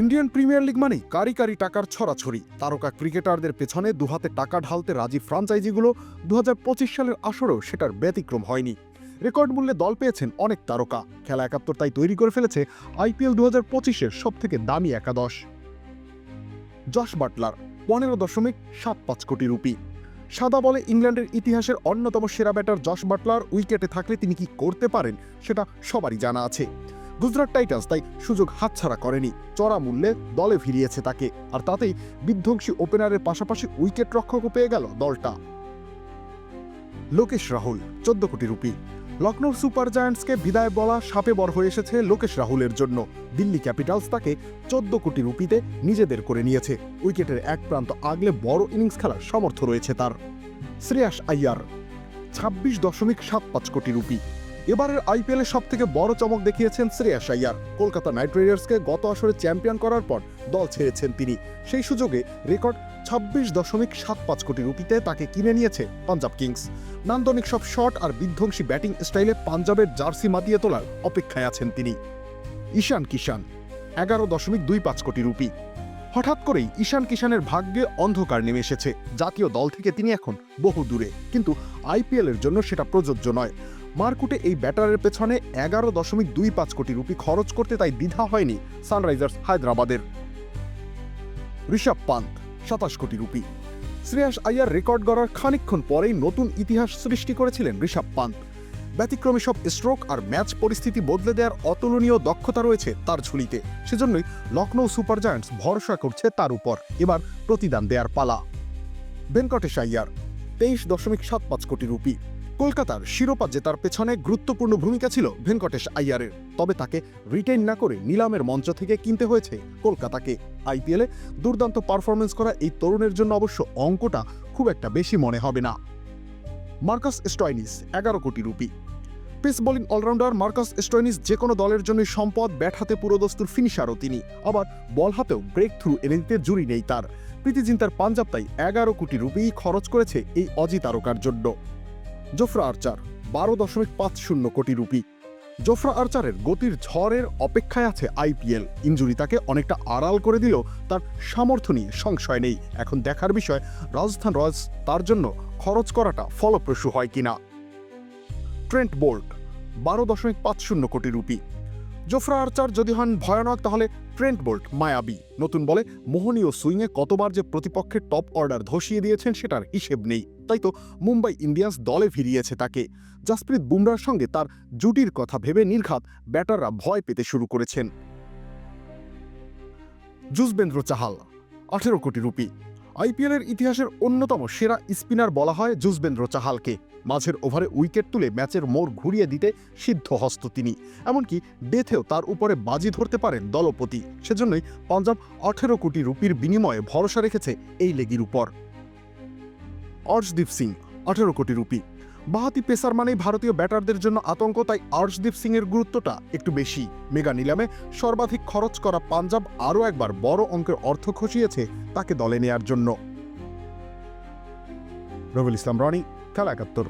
Indian premier league মানেই কারি কারি টাকার ছড়াছড়ি। তারকা ক্রিকেটারদের পেছনে দুহাতে টাকা ঢালতে রাজি ফ্রাঞ্চাইজিগুলো দু হাজার পঁচিশ সালের আসরেও সেটার ব্যতিক্রম হয়নি। রেকর্ড মূল্যে দল পেয়েছেন অনেক তারকা। খেলা একাত্তর তাই তৈরি করে ফেলেছে আইপিএল দু হাজার পঁচিশের সব থেকে দামি একাদশ। জশ বাটলার, পনেরো দশমিক সাত পাঁচ কোটি রুপি। সাদা বলে ইংল্যান্ডের ইতিহাসের অন্যতম সেরা ব্যাটার জশ বাটলার উইকেটে থাকলে তিনি কি করতে পারেন, সেটা সবারই জানা আছে। গুজরাট টাইটান্স তাই সুযোগ হাতছাড়া করেনি। চড়া মূল্যে দলে ফিরিয়েছে তাকে। আর তাতেই বিধ্বংসী ওপেনারের পাশাপাশি উইকেট রক্ষকও পেয়ে গেল দলটা। লোকেশ রাহুল, চোদ্দ কোটি রুপি। লখনৌ সুপার জায়ান্টসকে বিদায় বলা সাপে বর হয়ে এসেছে লোকেশ রাহুলের জন্য। দিল্লি ক্যাপিটালস তাকে চোদ্দ কোটি রুপিতে নিজেদের করে নিয়েছে। উইকেটের এক প্রান্ত আগলে বড় ইনিংস খেলার সমর্থ রয়েছে তার। শ্রেয়াস আইয়ার, ছাব্বিশ দশমিক সাত পাঁচ কোটি রুপি। এবারের আইপিএলের সব থেকে বড় চমক দেখিয়েছেন শ্রেয়াস আইয়ার কলকাতা নাইট রাইডার্সকে গত আসরে চ্যাম্পিয়ন করার পর দল ছেড়েছেন তিনি। সেই সুযোগে রেকর্ড ছাব্বিশ দশমিক সাত পাঁচ কোটি রুপিতে তাকে কিনে নিয়েছে পাঞ্জাব কিংস। নান্দনিক সব শট আর বিধ্বংসী ব্যাটিং স্টাইলে পাঞ্জাবের জার্সি মাতিয়ে তোলার অপেক্ষায় আছেন তিনি। ঈশান কিষান এগারো দশমিক দুই পাঁচ কোটি রুপি। হঠাৎ করেই ঈশান কিষানের ভাগ্যে অন্ধকার নেমে এসেছে। জাতীয় দল থেকে তিনি এখন বহু দূরে কিন্তু আইপিএলের জন্য সেটা প্রযোজ্য নয়। মার্কুটে এই ব্যাটারের পেছনে এগারো দশমিক দুই পাঁচ কোটি রুপি খরচ করতে তাই দ্বিধা হয়নি সানরাইজার্স হায়দ্রাবাদের। ঋষভ পান্ত, সাতাশ কোটি রুপি। শ্রেয়াস আইয়ার রেকর্ড গড়ার খানিকক্ষণ পরেই নতুন ইতিহাস সৃষ্টি করেছিলেন ঋষভ পান্ত। ব্যতিক্রমী সব স্ট্রোক আর ম্যাচ পরিস্থিতি বদলে দেওয়ার অতুলনীয় দক্ষতা রয়েছে তার ঝুলিতে। সেজন্যই লখনৌ সুপার জায়ান্টস ভরসা করছে তার উপর। এবার প্রতিদান দেয়ার পালা। ভেঙ্কটেশ আইয়ার তেইশ দশমিক সাত পাঁচ কোটি রুপি। কলকাতার শিরোপা জেতার পেছনে গুরুত্বপূর্ণ ভূমিকা ছিল ভেঙ্কটেশ আইয়ারের তবে তাকে রিটেইন না করে নিলামের মঞ্চ থেকে কিনতে হয়েছে কলকাতাকে। আইপিএলে দুর্দান্ত পারফরমেন্স করা এই তরুণের জন্য অবশ্য অঙ্কটা খুব একটা বেশি মনে হবে না। মার্কাস স্টয়নিস, এগারো কোটি rupee. Pace bowling allrounder Marcus Stoinis যে কোনো দলের জন্য সম্পদ, ব্যাট হাতে পুরোদস্তুর ফিনিশারও তিনি। আবার বল হাতেও ব্রেক থ্রু এনে দিতে জুড়ি নেই তার। প্রীতি জিন্তার পাঞ্জাব তাই এগারো কোটি রুপি খরচ করেছে এই অজি তারকার জন্য। জোফরা আর্চার, বারো দশমিক পাঁচ শূন্য কোটি রুপি। জোফরা আর্চারের গতির ঝড়ের অপেক্ষায় আছে আইপিএল ইঞ্জুরি তাকে অনেকটা আড়াল করে দিলেও তার সামর্থ্য নিয়ে সংশয় নেই। এখন দেখার বিষয়, রাজস্থান রয়্যালস তার জন্য খরচ করাটা ফলপ্রসূ হয় কিনা? ট্রেন্ট বোল্ট, বারো দশমিক পাঁচ শূন্য কোটি রুপি। জোফরা আর্চার যদি হন ভয়ানক, তাহলে ট্রেন্ট বোল্ট মায়াবী। নতুন বলে মোহনীয় সুইংয়ে কতবার যে প্রতিপক্ষের টপ অর্ডার ধসিয়ে দিয়েছেন, সেটার হিসেব নেই। তাই তো মুম্বাই ইন্ডিয়ান্স দলে ফিরিয়েছে তাকে। জাসপ্রীত বুমরার সঙ্গে তার জুটির কথা ভেবে নির্ঘাত ব্যাটাররা ভয় পেতে শুরু করেছেন। যুজবেন্দ্র চাহাল, আঠেরো কোটি রুপি। আইপিএলের ইতিহাসের অন্যতম সেরা স্পিনার বলা হয় যুজবেন্দ্র চাহালকে। মাঝের ওভারে উইকেট তুলে ম্যাচের মোড় ঘুরিয়ে দিতে সিদ্ধ হস্ত তিনি। এমনকি ডেথেও তার উপরে বাজি ধরতে পারেন দলপতি। সেজন্যই পাঞ্জাব আঠেরো কোটি রুপির বিনিময়ে ভরসা রেখেছে এই লেগির উপর। অর্শদীপ সিং, আঠেরো কোটি রুপি। বাহাতি পেসার মানেই ভারতীয় ব্যাটারদের জন্য আতঙ্ক, তাই অর্শদীপ সিং এর গুরুত্বটা একটু বেশি। মেগা নিলামে সর্বাধিক খরচ করা পাঞ্জাব আরও একবার বড় অঙ্কের অর্থ খসিয়েছে তাকে দলে নেয়ার জন্য। রবিল ইসলাম, রনি। খেলা একাত্তর